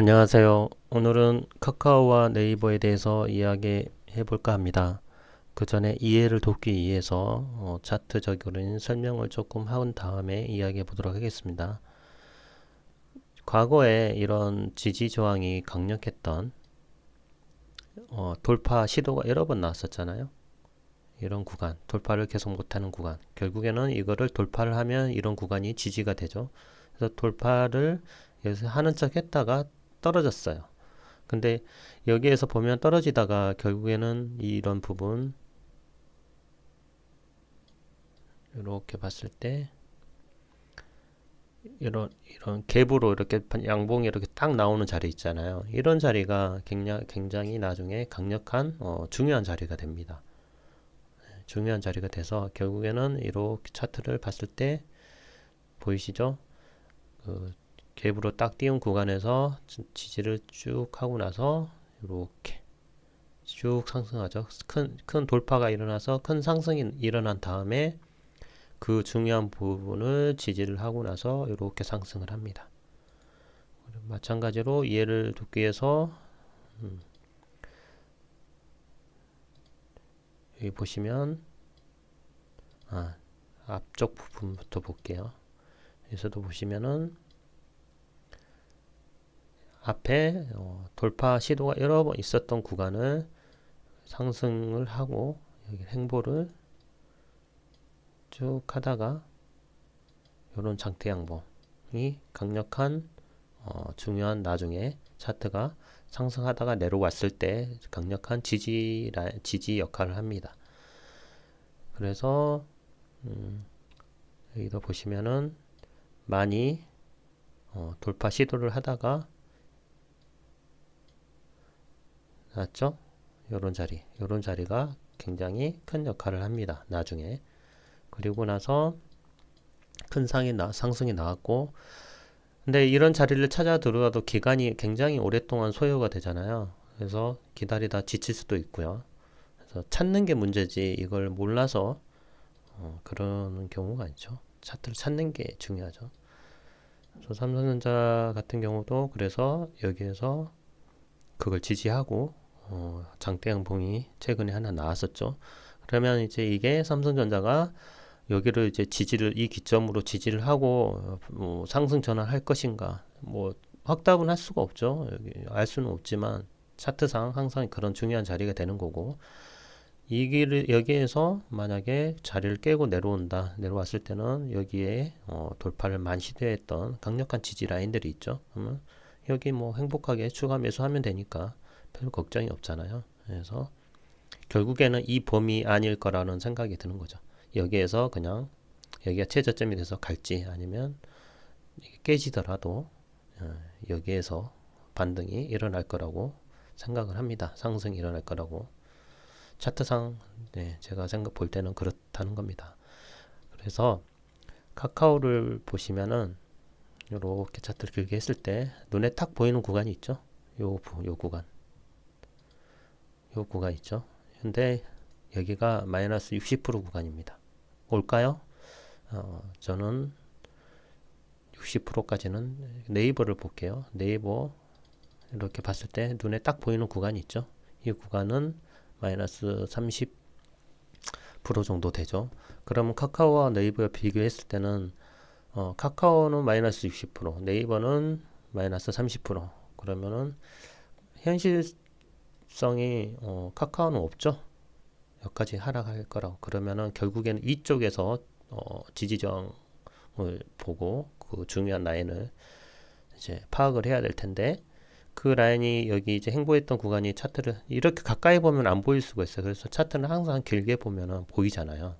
안녕하세요. 오늘은 카카오와 네이버에 대해서 이야기해 볼까 합니다. 그 전에 이해를 돕기 위해서 어, 차트적인 설명을 조금 한 다음에 이야기해 보도록 하겠습니다. 과거에 이런 지지 저항이 강력했던 어, 돌파 시도가 여러 번 나왔었잖아요. 이런 구간, 돌파를 계속 못하는 구간. 결국에는 이거를 돌파를 하면 이런 구간이 지지가 되죠. 그래서 돌파를 여기서 하는 척 했다가 떨어졌어요. 근데 여기에서 보면 떨어지다가 결국에는 이런 부분 이렇게 봤을 때 이런 이런 갭으로 이렇게 양봉이 이렇게 딱 나오는 자리 있잖아요. 이런 자리가 굉장히, 굉장히 나중에 강력한 어, 중요한 자리가 됩니다. 네, 중요한 자리가 돼서 결국에는 이렇게 차트를 봤을 때 보이시죠? 그 갭으로 딱 띄운 구간에서 지지를 쭉 하고 나서 이렇게 쭉 상승하죠. 큰, 큰 돌파가 일어나서 큰 상승이 일어난 다음에 그 중요한 부분을 지지를 하고 나서 이렇게 상승을 합니다. 마찬가지로 이해를 돕기 위해서 음, 여기 보시면 아, 앞쪽 부분부터 볼게요. 여기서도 보시면은 앞에 어, 돌파 시도가 여러 번 있었던 구간을 상승을 하고 여기 행보를 쭉 하다가 이런 장대 양봉이 강력한 어, 중요한 나중에 차트가 상승하다가 내려왔을 때 강력한 지지 지지 역할을 합니다. 그래서 음, 여기도 보시면은 많이 어, 돌파 시도를 하다가 맞죠? 요런 자리, 요런 자리가 굉장히 큰 역할을 합니다. 나중에. 그리고 나서 큰 상이 나, 상승이 나왔고, 근데 이런 자리를 찾아 들어가도 기간이 굉장히 오랫동안 소요가 되잖아요. 그래서 기다리다 지칠 수도 있고요. 그래서 찾는 게 문제지 이걸 몰라서 어, 그런 경우가 있죠. 차트를 찾는 게 중요하죠. 그래서 삼성전자 같은 경우도 그래서 여기에서 그걸 지지하고 어, 장대양봉이 최근에 하나 나왔었죠. 그러면 이제 이게 삼성전자가 여기를 이제 지지를 이 기점으로 지지를 하고 뭐 상승 전환할 것인가 뭐 확답은 할 수가 없죠. 여기 알 수는 없지만 차트상 항상 그런 중요한 자리가 되는 거고 이 길을 여기에서 만약에 자리를 깨고 내려온다 내려왔을 때는 여기에 어, 돌파를 많이 시도했던 강력한 지지 라인들이 있죠. 그러면 여기 뭐 행복하게 추가 매수하면 되니까 별 걱정이 없잖아요. 그래서 결국에는 이 범위 아닐 거라는 생각이 드는 거죠. 여기에서 그냥 여기가 최저점이 돼서 갈지 아니면 깨지더라도 어, 여기에서 반등이 일어날 거라고 생각을 합니다. 상승이 일어날 거라고 차트상 네, 제가 생각 볼 때는 그렇다는 겁니다. 그래서 카카오를 보시면은 이렇게 차트를 길게 했을 때 눈에 탁 보이는 구간이 있죠. 요, 요 구간 요 구간 있죠. 근데 여기가 마이너스 60% 구간입니다. 올까요? 어, 저는 60%까지는 네이버를 볼게요. 네이버 이렇게 봤을 때 눈에 딱 보이는 구간이 있죠. 이 구간은 마이너스 30% 정도 되죠. 그러면 카카오와 네이버와 비교했을 때는 어, 카카오는 마이너스 60%, 네이버는 마이너스 30%. 그러면은 현실 성이 어, 카카오는 없죠. 여기까지 하락할 거라고 그러면은 결국에는 이쪽에서 어, 지지정을 보고 그 중요한 라인을 이제 파악을 해야 될 텐데 그 라인이 여기 이제 행보했던 구간이 차트를 이렇게 가까이 보면 안 보일 수가 있어요. 그래서 차트는 항상 길게 보면은 보이잖아요.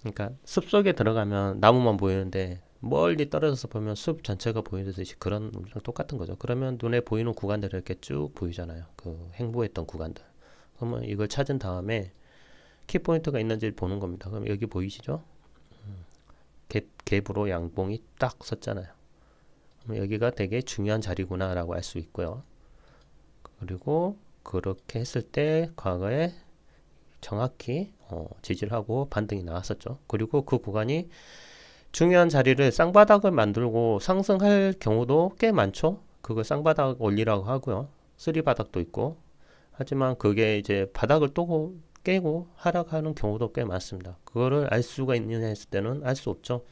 그러니까 숲속에 들어가면 나무만 보이는데 멀리 떨어져서 보면 숲 전체가 보이듯이 그런 우리랑 똑같은 거죠. 그러면 눈에 보이는 구간들이 이렇게 쭉 보이잖아요. 그 행보했던 구간들. 그러면 이걸 찾은 다음에 키포인트가 있는지 보는 겁니다. 그럼 여기 보이시죠? 음, 갭, 갭으로 양봉이 딱 섰잖아요. 그럼 여기가 되게 중요한 자리구나라고 알 수 있고요. 그리고 그렇게 했을 때 과거에 정확히 어, 지지를 하고 반등이 나왔었죠. 그리고 그 구간이 중요한 자리를 쌍바닥을 만들고 상승할 경우도 꽤 많죠. 그거 쌍바닥 올리라고 하고요. 쓰리바닥도 있고 하지만 그게 이제 바닥을 또 깨고 하락하는 경우도 꽤 많습니다. 그거를 알 수가 있느냐 했을 때는 알 수 없죠.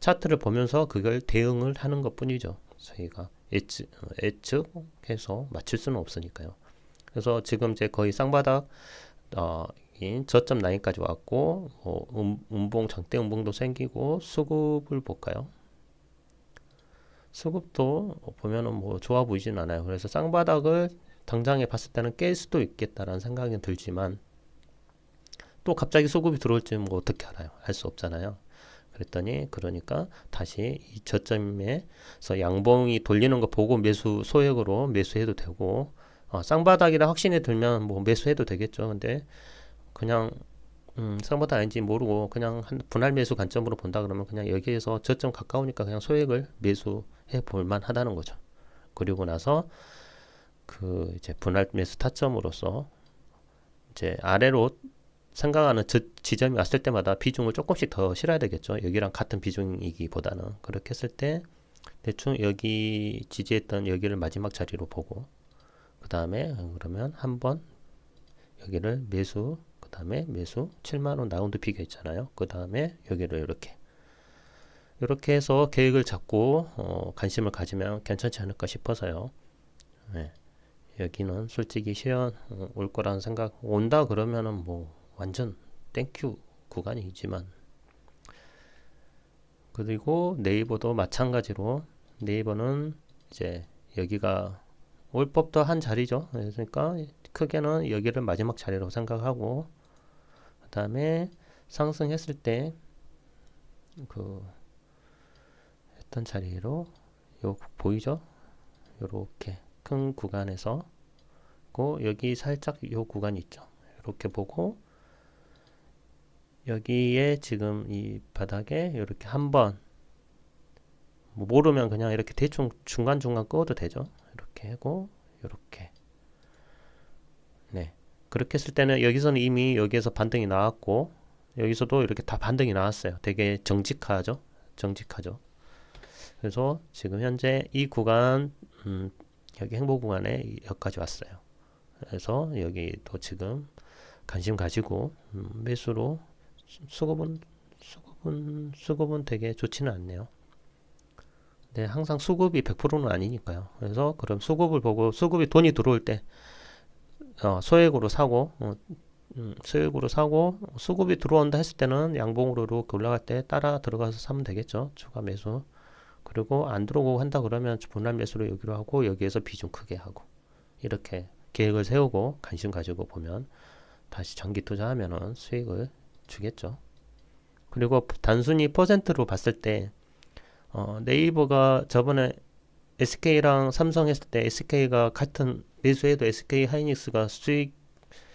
차트를 보면서 그걸 대응을 하는 것 뿐이죠. 저희가 예측, 예측해서 맞출 수는 없으니까요. 그래서 지금 이제 거의 쌍바닥 어, 인 저점 라인까지 왔고 뭐 음, 음봉 장대 음봉도 생기고 수급을 볼까요? 수급도 보면은 뭐 좋아 보이진 않아요. 그래서 쌍바닥을 당장에 봤을 때는 깰 수도 있겠다라는 생각이 들지만 또 갑자기 수급이 들어올지 뭐 어떻게 알아요? 알 수 없잖아요. 그랬더니 그러니까 다시 이 저점에서 양봉이 돌리는 거 보고 매수 소액으로 매수해도 되고 어, 쌍바닥이라 확신이 들면 뭐 매수해도 되겠죠. 근데 그냥 음, 쌍바닥 아닌지 모르고 그냥 한 분할 매수 관점으로 본다 그러면 그냥 여기에서 저점 가까우니까 그냥 소액을 매수해 볼 만 하다는 거죠. 그리고 나서 그 이제 분할 매수 타점으로서 이제 아래로 생각하는 저 지점이 왔을 때마다 비중을 조금씩 더 실어야 되겠죠. 여기랑 같은 비중이기보다는 그렇게 했을 때 대충 여기 지지했던 여기를 마지막 자리로 보고 그 다음에 그러면 한번 여기를 매수 그 다음에 매수 7만원 라운드 비교 있잖아요. 그 다음에 여기를 이렇게 이렇게 해서 계획을 잡고 어, 관심을 가지면 괜찮지 않을까 싶어서요. 네. 여기는 솔직히 시연 어, 올 거라는 생각 온다 그러면은 뭐 완전 땡큐 구간이지만 그리고 네이버도 마찬가지로 네이버는 이제 여기가 올 법도 한 자리죠. 그러니까 크게는 여기를 마지막 자리라고 생각하고 그 다음에 상승했을 때 그 했던 자리로 요 보이죠? 요렇게 큰 구간에서 고 여기 살짝 요 구간 있죠. 이렇게 보고 여기에 지금 이 바닥에 이렇게 한번 뭐 모르면 그냥 이렇게 대충 중간중간 꺼도 되죠. 이렇게 하고 이렇게 네 그렇게 했을 때는 여기서는 이미 여기에서 반등이 나왔고 여기서도 이렇게 다 반등이 나왔어요. 되게 정직하죠. 정직하죠. 그래서 지금 현재 이 구간 음, 여기 행보 구간에 여기까지 왔어요. 그래서 여기도 지금 관심 가지고 음, 매수로 수급은 수급은 수급은 되게 좋지는 않네요. 네, 항상 수급이 100%는 아니니까요. 그래서 그럼 수급을 보고 수급이 돈이 들어올 때 어, 소액으로 사고 어, 음, 소액으로 사고 수급이 들어온다 했을 때는 양봉으로 이렇게 올라갈 때 따라 들어가서 사면 되겠죠. 추가 매수. 그리고 안 들어오고 한다 그러면 분할 매수로 여기로 하고 여기에서 비중 크게 하고 이렇게 계획을 세우고 관심 가지고 보면 다시 장기 투자하면은 수익을 주겠죠. 그리고 단순히 퍼센트로 봤을 때 어, 네이버가 저번에 SK랑 삼성 했을 때 SK가 같은 매수해도 SK 하이닉스가 수익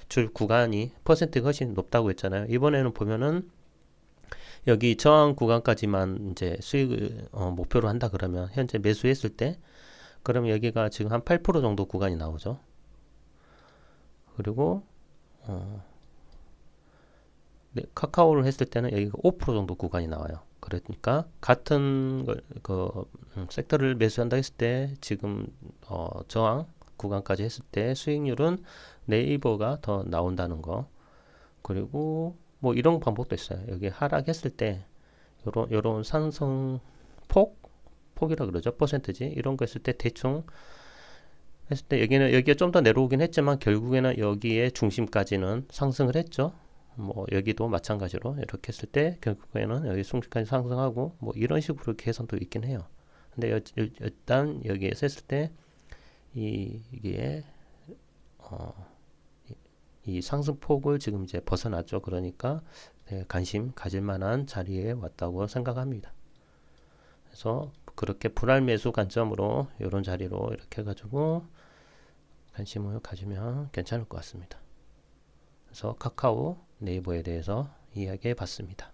줄 구간이 퍼센트가 훨씬 높다고 했잖아요. 이번에는 보면은 여기 저항 구간까지만 이제 수익을 어, 목표로 한다 그러면 현재 매수했을 때 그럼 여기가 지금 한 8% 정도 구간이 나오죠. 그리고 어, 네, 카카오를 했을 때는 여기가 5% 정도 구간이 나와요. 그러니까 같은 걸, 그 음, 섹터를 매수한다 했을 때 지금 어, 저항 구간까지 했을 때 수익률은 네이버가 더 나온다는 거. 그리고 뭐 이런 방법도 있어요. 여기 하락했을 때 요런 요런 상승 폭 폭이라 그러죠. 퍼센트지 이런 거 했을 때 대충 했을 때 여기는 여기가 좀 더 내려오긴 했지만 결국에는 여기에 중심까지는 상승을 했죠. 뭐 여기도 마찬가지로 이렇게 했을 때 결국에는 여기 중심까지 상승하고 뭐 이런 식으로 계산도 있긴 해요. 근데 여, 일단 여기에서 했을 때 이, 이게 어, 이, 이 상승폭을 지금 이제 벗어났죠. 그러니까 네, 관심 가질 만한 자리에 왔다고 생각합니다. 그래서 그렇게 불알 매수 관점으로 이런 자리로 이렇게 해가지고 관심을 가지면 괜찮을 것 같습니다. 그래서 카카오 네이버에 대해서 이야기해 봤습니다.